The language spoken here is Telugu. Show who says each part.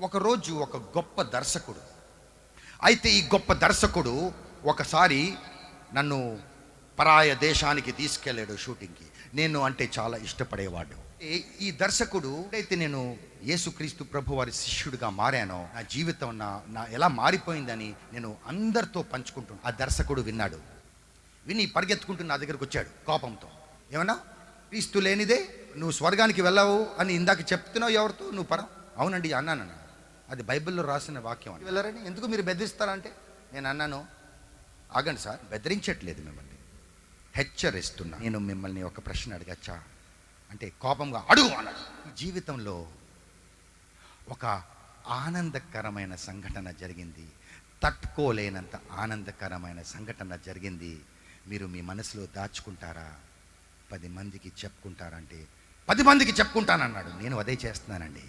Speaker 1: ఒకరోజు ఒక గొప్ప దర్శకుడు. అయితే ఈ గొప్ప దర్శకుడు ఒకసారి నన్ను పరాయ దేశానికి తీసుకెళ్ళాడు షూటింగ్కి. నేను అంటే చాలా ఇష్టపడేవాడు. ఈ- ఈ దర్శకుడు అయితే నేను యేసుక్రీస్తు ప్రభు వారి శిష్యుడిగా మారానో నా జీవితం నా నా ఎలా మారిపోయిందని నేను అందరితో పంచుకుంటున్నాను ఆ దర్శకుడు విన్నాడు. విని పరిగెత్తుకుంటూ నా దగ్గరకు వచ్చాడు కోపంతో. ఏమన్నా? క్రీస్తు లేనిదే నువ్వు స్వర్గానికి వెళ్ళావు అని ఇందాక చెప్తున్నావు ఎవరితో? నువ్వు పరం. అవునండి అన్నానన్నా అది బైబిల్లో రాసిన వాక్యం అని వెళ్ళారని? ఎందుకు మీరు బెదిరిస్తారంటే? నేను అన్నాను ఆగండి సార్ బెదిరించట్లేదు మిమ్మల్ని. హెచ్చరిస్తున్నా. నేను మిమ్మల్ని ఒక ప్రశ్న అడగచ్చా? అంటే కోపంగా అడుగు! అన్నాడు. జీవితంలో ఒక ఆనందకరమైన సంఘటన జరిగింది. తట్టుకోలేనంత ఆనందకరమైన సంఘటన జరిగింది. మీరు మీ మనసులో దాచుకుంటారా? పది మందికి చెప్పుకుంటారంటే పది మందికి చెప్పుకుంటానన్నాడు. నేను అదే చేస్తున్నానండి.